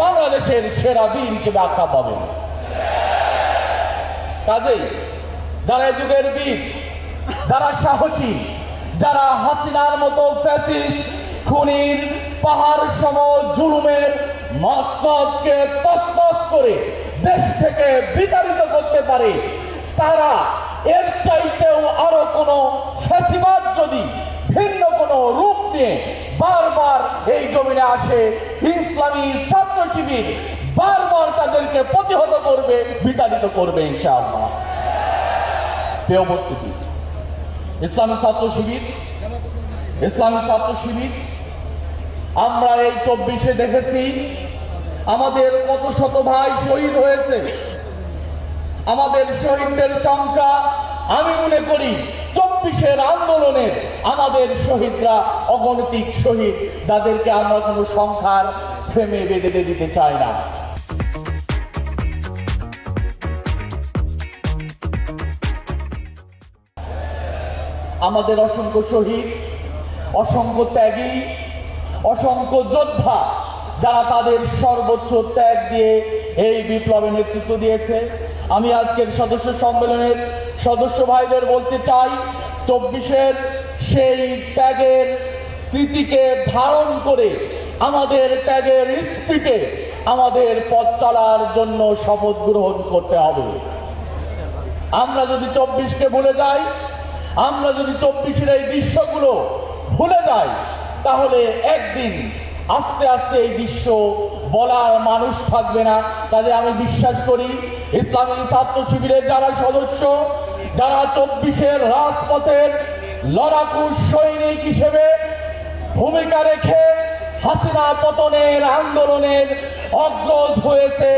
বাংলাদেশের সেরা বীর হিসেবে আখ্যা পাবেন। কাজেই যারা যুগের বীর, যারা সাহসী, যারা হাসিনার মতো খুনির পাহাড় সম জুলুমের মস্তকে তসতস করে দেশ থেকে বিতাড়িত করতে পারে, তারা এর চাইতেও আরও কোনো ফ্যাসিবাদ যদি ভিন্ন কোনো রূপ নিয়ে বারবার এই জমিনে আসে ইসলামী ছাত্র শিবির বারবার তাদেরকে প্রতিহত করবে, বিতাড়িত করবে ইনশাআল্লাহ। ইসলামী ছাত্র শিবির ইসলামী ছাত্র শিবির আমরা এই চব্বিশে দেখেছি, আমাদের কত শত ভাই শহীদ হয়েছে। আমাদের শহীদদের সংখ্যা আমি মনে করি চব্বিশের আন্দোলনের আমাদের শহীদরা অগণতিক শহীদ, যাদেরকে আমরা কোনো সংখ্যার ফ্রেমে বেঁধে দিতে চাই না। আমাদের অসংখ্য শহীদ, অসংখ্য ত্যাগী, অসংখ্য যোদ্ধা, যারা তাদের সর্বোচ্চ ত্যাগ দিয়ে এই বিপ্লবে নেতৃত্ব দিয়েছে। আমি আজকের সদস্য সম্মেলনের সদস্য ভাইদের বলতে চাই, চব্বিশের সেই ত্যাগের স্মৃতিকে ধারণ করে, আমাদের ত্যাগের স্মৃতিতে আমাদের পথ চলার জন্য শপথ গ্রহণ করতে হবে। আমরা যদি চব্বিশকে ভুলে যাই, আমরা যদি চব্বিশের এই দৃশ্যগুলো ভুলে যাই, তাহলে একদিন আস্তে আস্তে এই বিশ্ব বলার মানুষ থাকবে না। তাদের আমি বিশ্বাস করি, ইসলামী ছাত্র শিবিরের যারা সদস্য, যারা চব্বিশের রাজপথের লড়াকু সৈনিক হিসেবে ভূমিকা রেখে হাসিনা পতনের আন্দোলনের অগ্রজ হয়েছে,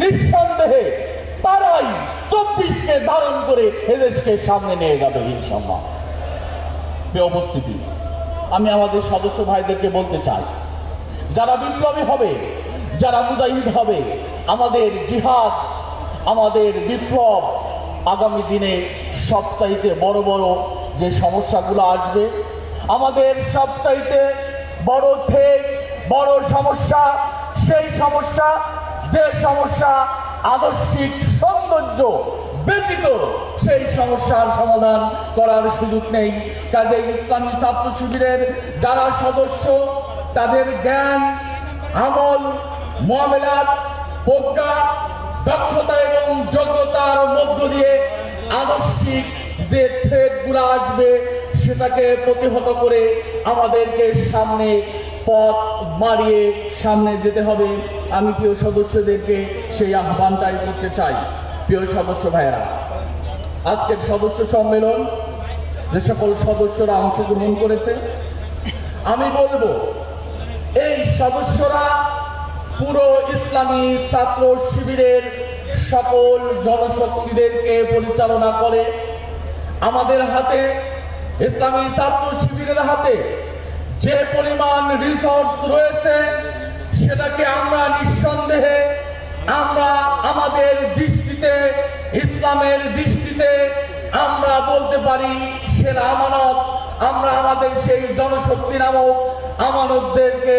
নিঃসন্দেহে তারাই চব্বিশকে ধারণ করে এদেশকে সামনে নিয়ে যাবে ইনশাল্লাহ উপস্থিতি, আমি আমাদের সদস্য ভাইদেরকে বলতে চাই যারা বিপ্লবী হবে, যারা মুজাহিদ হবে, আমাদের জিহাদ, আমাদের বিপ্লব আগামী দিনে সবচাইতে বড় বড় যে সমস্যাগুলো আসবে, আমাদের সবচাইতে বড় থেক বড় সমস্যা, সেই সমস্যা, যে সমস্যা আদর্শিক সৌন্দর্য ব্যতীত সেই সমস্যার সমাধান করার সুযোগ নেই। কাজে ইসলামী ছাত্র শিবিরের যারা সদস্য তাদের জ্ঞান, আমল, মহামেলার প্রজ্ঞা, দক্ষতা এবং যোগ্যতার মধ্য দিয়ে আদর্শিক যে থ্রেডগুলো আসবে, সেটাকে প্রতিহত করে আমাদেরকে সামনে পথ মারিয়ে সামনে যেতে হবে। আমি প্রিয় সদস্যদেরকে সেই আহ্বানটাই করতে চাই। প্রিয় সদস্য ভাইয়েরা, আজকের সদস্য সম্মেলন যে সকল সদস্যরা অংশগ্রহণ করেছে, আমি বলব এই সদস্যরা পুরো ইসলামী ছাত্র শিবিরের সকল জনশক্তিদেরকে পরিচালনা করে। আমাদের হাতে, ইসলামী ছাত্র শিবিরের হাতে যে পরিমাণ রিসোর্স রয়েছে, সেটাকে আমরা নিঃসন্দেহে আমরা আমাদের দৃষ্টিতে, ইসলামের দৃষ্টিতে আমরা বলতে পারি সেরা আমানত আমরা আমাদের সেই জনশক্তি নামক আমানতদেরকে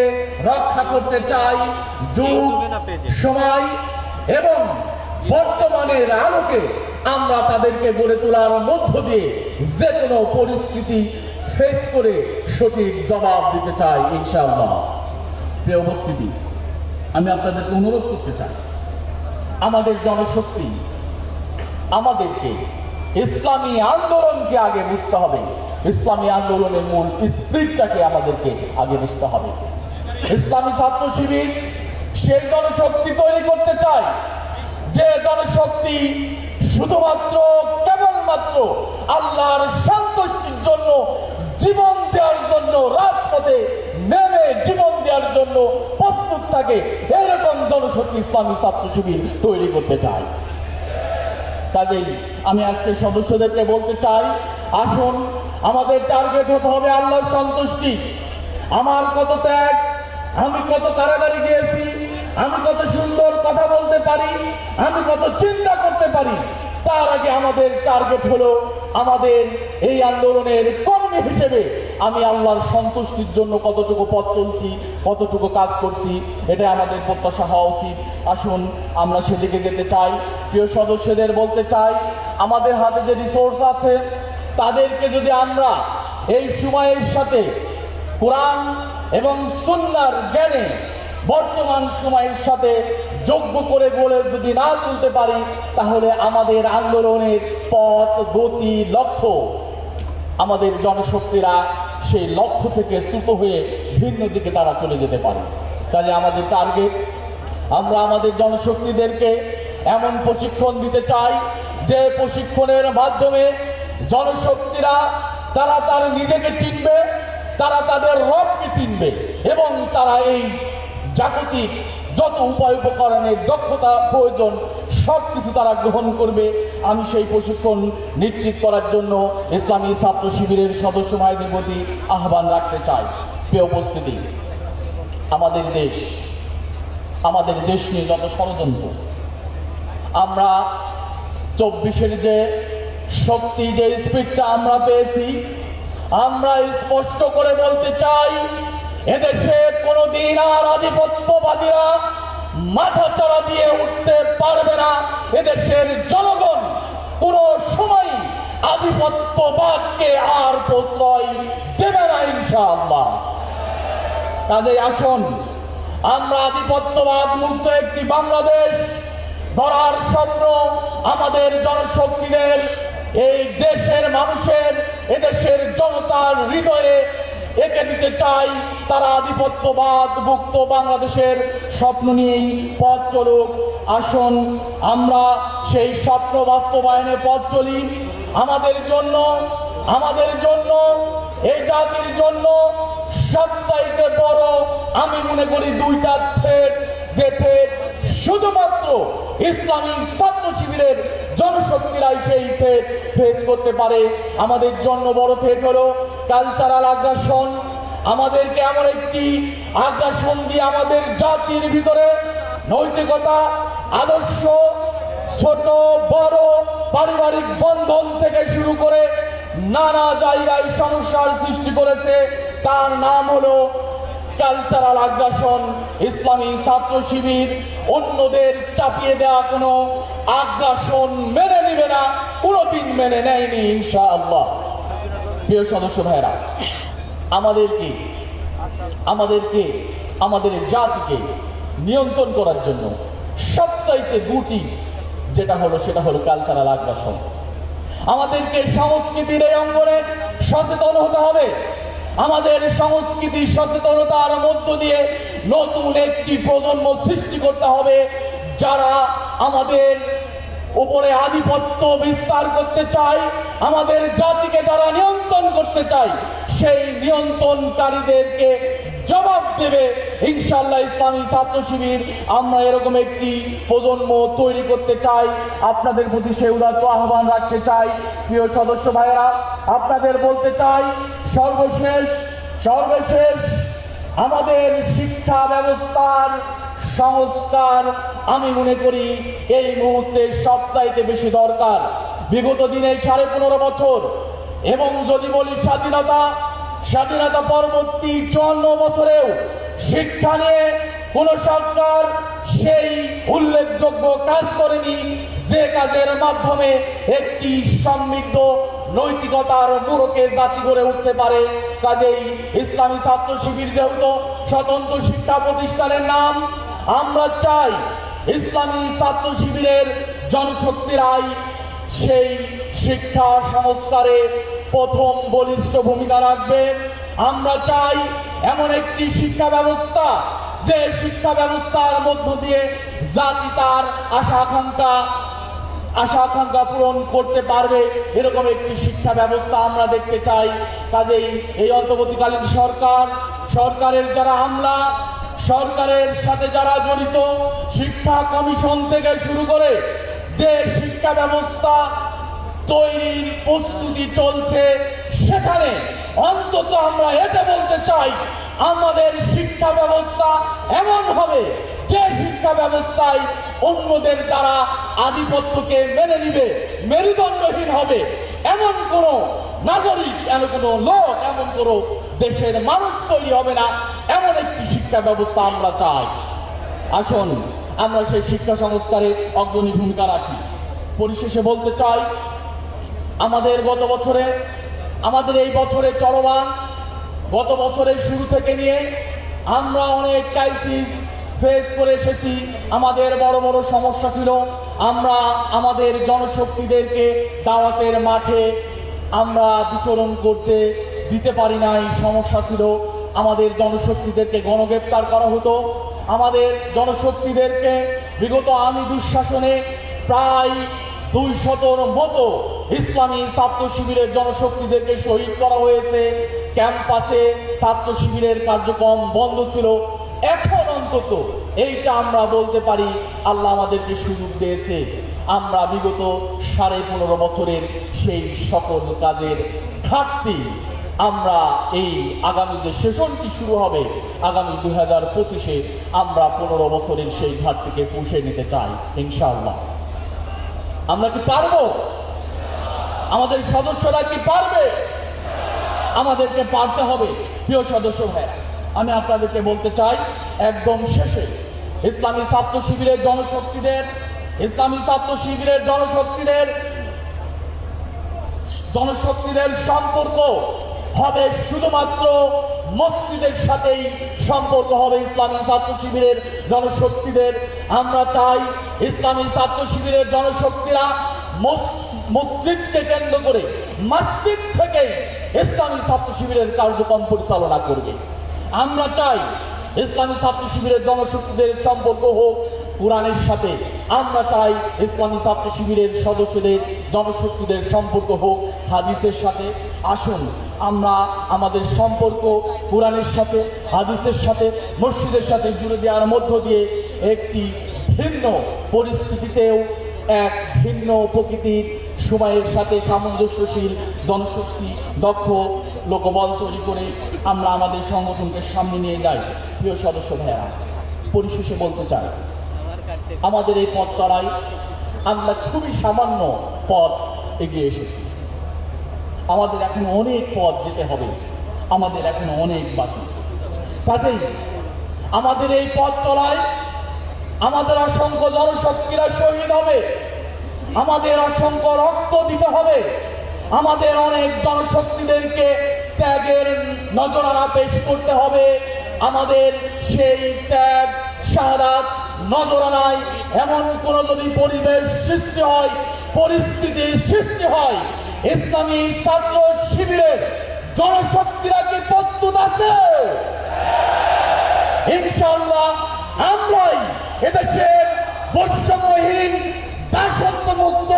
রক্ষা করতে চাই যুগ সময় এবং বর্তমানের আলোকে আমরা তাদেরকে গড়ে তোলার মধ্য দিয়ে যে কোনো পরিস্থিতি ফেস করে সঠিক জবাব দিতে চাই ইনশাআল্লাহ। প্রিয় উপস্থিতি আমি আপনাদেরকে অনুরোধ করতে চাই আমাদের জনশক্তি আমাদেরকে ইসলামী আন্দোলনকে আগে বুঝতে হবে। ইসলামী আন্দোলনের মূল স্পিরিটটাকে আমাদেরকে আগে বুঝতে হবে। ইসলামী ছাত্র শিবির সেই জনশক্তি তৈরি করতে চায়, যে জনশক্তি শুধুমাত্র কেবলমাত্র আল্লাহর সন্তুষ্টির জন্য, জীবন দেওয়ার জন্য, রাজপথে নেমে জীবন দেওয়ার জন্য প্রস্তুত থাকে, এরকম জনশক্তি ইসলামী ছাত্র শিবির তৈরি করতে চায়। কাজেই আমি আজকে সদস্যদেরকে বলতে চাই, আসুন আমাদের টার্গেট হতে হবে আল্লাহর সন্তুষ্টি। আমার কত ত্যাগ, আমি কত তাড়াতাড়ি গিয়েছি, আমি কত সুন্দর কথা বলতে পারি, আমি কত চিন্তা করতে পারি, তার আগে আমাদের টার্গেট হলো আমাদের এই আন্দোলনের কর্মী হিসেবে আমি আল্লাহর সন্তুষ্টির জন্য কতটুকু পথ চলছি, কতটুকু কাজ করছি এটা আমাদের প্রত্যাশা হওয়া উচিত। আসুন, আমরা সেদিকে যেতে চাই। প্রিয় সদস্যদের বলতে চাই, আমাদের হাতে যে রিসোর্স আছে তাদেরকে যদি আমরা এই সময়ের সাথে কোরআন এবং সুন্নার জ্ঞানে বর্তমান সময়ের সাথে যোগ্য করে বলে যদি না তুলতে পারি, তাহলে আমাদের আন্দোলনের পথ, গতি, লক্ষ্য আমাদের জনশক্তিরা সেই লক্ষ্য থেকে চ্যুত হয়ে ভিন্ন দিকে তারা চলে যেতে পারে। কাজে আমাদের টার্গেট আমরা আমাদের জনশক্তিদেরকে এমন প্রশিক্ষণ দিতে চাই যে প্রশিক্ষণের মাধ্যমে জনশক্তিরা, তারা তার নিজেকে চিনবে, তারা তাদের রবকে চিনবে এবং তারা এই জাগতিক যত উপায় উপকরণের দক্ষতা, প্রয়োজন সব কিছু তারা গ্রহণ করবে। আমি সেই প্রশিক্ষণ নিশ্চিত করার জন্য ইসলামী ছাত্র শিবিরের সদস্য ভাইদের প্রতি আহ্বান রাখতে চাই। প্রিয় উপস্থিতি, আমাদের দেশ আমাদের দেশ নিয়ে যত ষড়যন্ত্র, আমরা চব্বিশের যে শক্তি যে স্পিডটা আমরা পেয়েছি, আমরা স্পষ্ট করে বলতে চাই, এদেশে কোনোদিন আর আধিপত্যবাদীরা মাথা চড়া দিয়ে উঠতে পারবে না। এদেশের জনগণ কোনো সময় আধিপত্যবাদকে আর প্রশ্রয় দেবে না, ইনশাআল্লাহ। কাজেই আসুন, আমরা আধিপত্যবাদ মুক্ত একটি বাংলাদেশ, গড়ার স্বপ্ন আমাদের জনশক্তিদের এই দেশের মানুষের, এদেশের জনতার হৃদয়ে এঁকে দিতে চাই তারা আধিপত্যবাদ মুক্ত বাংলাদেশের স্বপ্ন নিয়েই পথ চলুক। আসুন আমরা সেই স্বপ্ন বাস্তবায়নে পথ চলি। আমাদের জন্য আমাদের জন্য, এই জাতির জন্য সবচাইতে বড় আমি মনে করি দুইটা থ্রেড যে থ্রেড শুধুমাত্র ইসলামী ছাত্র শিবিরের জনশক্তিরাই সেই থ্রেড ফেস করতে পারে। আমাদের জন্য বড় থ্রেড হলো কালচারাল আগ্রাসন আমাদেরকে এমন একটি আগ্রাসন দিয়ে আমাদের জাতির ভিতরে নৈতিকতা, আদর্শ, ছোট, বড়, পারিবারিক বন্ধন থেকে শুরু করে নানা জায়গায় সমস্যার সৃষ্টি করেছে। তার নাম হলো কালচারাল আগ্রাসন, ইসলামী ছাত্র শিবির, অন্যদের চাপিয়ে দেওয়া কোনো আগ্রাসন মেনে নিবে না কোনোদিন মেনে নেয়নি ইনশাআল্লাহ। প্রিয় সদস্য ভাইরা আমাদেরকে আমাদেরকে আমাদের জাতিকে নিয়ন্ত্রণ করার জন্য সবচাইতে গুটি যেটা হলো, সেটা হলো কালচারাল আগ্রাসন। আমাদেরকে সংস্কৃতির এই অঙ্গনে সচেতন হতে হবে। আমাদের সংস্কৃতি সচেতনতার মধ্য দিয়ে নতুন একটি প্রজন্ম সৃষ্টি করতে হবে, যারা আমাদের উপরে আধিপত্য বিস্তার করতে চায়, আমাদের জাতিকে যারা নিয়ন্ত্রণ করতে চায়, সেই নিয়ন্ত্রণকারীদেরকে জবাব দেবে ইনশাল্লাহ ইসলামী ছাত্র শিবির আমরা এরকম একটি প্রজন্ম তৈরি করতে চাই, আপনাদের প্রতি সে উদাত্ত আহ্বান রাখতে চাই। প্রিয় সদস্য ভাইয়েরা, আপনাদের বলতে চাই, সর্বশেষ সর্বশেষ আমাদের শিক্ষা ব্যবস্থার সংস্কার আমি মনে করি এই মুহূর্তে সবচাইতে বেশি দরকার। বিগত দিনে সাড়ে পনেরো বছর এবং যদি বলি স্বাধীনতা স্বাধীনতা পরবর্তী চুয়ান্ন বছরেও শিক্ষা নিয়ে কোন সরকার সেই উল্লেখযোগ্য কাজ করেনি যে কাজের মাধ্যমে একটি সমৃদ্ধ নৈতিকতার মুরকে জাতি গড়ে উঠতে পারে। কাজেই ইসলামী ছাত্র শিবির যেহেতু স্বতন্ত্র শিক্ষা প্রতিষ্ঠানের নাম, আমরা চাই ইসলামী ছাত্র শিবিরের জনশক্তিরাই সেই শিক্ষা সংস্কারে প্রথম বলিষ্ঠ ভূমিকা রাখবে। আমরা চাই এমন একটি শিক্ষা ব্যবস্থা, যে শিক্ষা ব্যবস্থার মধ্য দিয়ে জাতি তার আশা আকাঙ্ক্ষা আশা আকাঙ্ক্ষা পূরণ করতে পারবে। এরকম একটি শিক্ষা ব্যবস্থা আমরা দেখতে চাই। কাজেই এই অন্তর্বর্তীকালীন সরকার, সরকারের যারা আমলা, সরকারের সাথে যারা জড়িত, শিক্ষা কমিশন থেকে শুরু করে যে শিক্ষা ব্যবস্থা তৈরির প্রস্তুতি চলছে সেখানে। অন্তত আমরা এটা বলতে চাই, আমাদের শিক্ষা ব্যবস্থা এমন হবে যে শিক্ষা ব্যবস্থায় অন্যদের দ্বারা আধিপত্যকে মেনে নিবে, মেরুদণ্ডহীন হবে। এমন কোন নাগরিক, এমন কোন লোক, এমন কোন দেশের মানুষ তৈরি হবে না। এমন একটি শিক্ষা ব্যবস্থা আমরা চাই। আসুন, আমরা সেই শিক্ষা সংস্কারে অগ্রণী ভূমিকা রাখি। পরিশেষে বলতে চাই আমাদের গত বছরে, আমাদের এই বছরে চলমান, গত বছরের শুরু থেকে নিয়ে আমরা অনেক ক্রাইসিস ফেস করে এসেছি। আমাদের বড় বড় সমস্যা ছিল, আমরা আমাদের জনশক্তিদেরকে দাওয়াতের মাঠে আমরা বিচরণ করতে দিতে পারি নাই, সমস্যা ছিল। আমাদের জনশক্তিদেরকে গণগ্রেপ্তার করা হতো। আমাদের জনশক্তিদেরকে বিগত আমি দুঃশাসনে প্রায় দুই শতর মতো ইসলামী ছাত্র শিবিরের জনশক্তিদেরকে শহীদ করা হয়েছে। ক্যাম্পাসে ছাত্র শিবিরের কার্যক্রম বন্ধ ছিল। এখন অন্তত এইটা আমরা বলতে পারি, আল্লাহ আমাদেরকে সুযোগ দিয়েছে। আমরা বিগত সাড়ে পনেরো বছরের সেই সকল কাজের ঘাটতি আমরা এই আগামী যে সেশনটি শুরু হবে, আগামী দুই হাজার পঁচিশে আমরা পনেরো বছরের সেই ঘাটতিকে পুষে নিতে চাই, ইনশাআল্লাহ। আমরা কি পারব? আমাদের সদস্যরা কি পারবে? আমাদেরকে পারতে হবে, প্রিয় সদস্য ভাই আমি আপনাদেরকে বলতে চাই, একদম শেষে ইসলামী ছাত্র শিবিরের জনশক্তিদের, ইসলামী ছাত্র শিবিরের জনশক্তিদের জনশক্তিদের সম্পর্ক হবে শুধুমাত্র মসজিদের সাথেই সম্পর্ক হবে ইসলামী ছাত্র শিবিরের জনশক্তিদের। আমরা চাই ইসলামী ছাত্র শিবিরের জনশক্তিরা মস- মসজিদকে কেন্দ্র করে মসজিদ থেকেই ইসলামী ছাত্র শিবিরের কার্যক্রম পরিচালনা করবে। আমরা চাই ইসলামী ছাত্র শিবিরের জনশক্তিদের সম্পর্ক হোক, কোরআনের সাথে। আমরা চাই ইসলামী ছাত্র শিবিরের সদস্যদের জনশক্তিদের সম্পর্ক হোক, হাদিসের সাথে। আসুন, আমরা আমাদের সম্পর্ক কোরআনের সাথে, হাদিসের সাথে, মসজিদের সাথে জুড়ে দেওয়ার মধ্য দিয়ে একটি ভিন্ন পরিস্থিতিতেও, এক ভিন্ন প্রকৃতির সময়ের সাথে সামঞ্জস্যশীল, জনশক্তি, দক্ষ লোকবল তৈরি করে আমরা আমাদের সংগঠনকে সামনে নিয়ে যাই। প্রিয় সদস্য ভাইয়া পরিশেষে বলতে চাই, আমাদের এই পথ চড়াই আমরা খুবই সামান্য পথ এগিয়ে এসেছি। আমাদের এখন অনেক পথ যেতে হবে, আমাদের এখন অনেক বাকি। কাজেই আমাদের এই পথ চলায় আমাদের অসংখ্য জনশক্তিরা শহীদ হবে। আমাদের অসংখ্য রক্ত দিতে হবে। আমাদের অনেক জনশক্তিদেরকে ত্যাগের নজরানা পেশ করতে হবে। আমাদের সেই ত্যাগ শাহাদাত নজরানায় এমন কোন যদি পরিবেশ সৃষ্টি হয় পরিস্থিতির সৃষ্টি হয়, ইসলামী ছাত্র শিবিরের জনশক্তিরা কি প্রস্তুত আছে? ইনশাল্লাহ আমরাই এদেশের বৈষম্যহীন দাসত্ব মুক্ত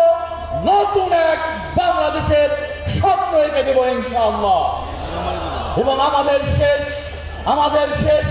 নতুন এক বাংলাদেশের স্বপ্ন এঁকে দেব ইনশাআল্লাহ। এবং আমাদের শেষ আমাদের শেষ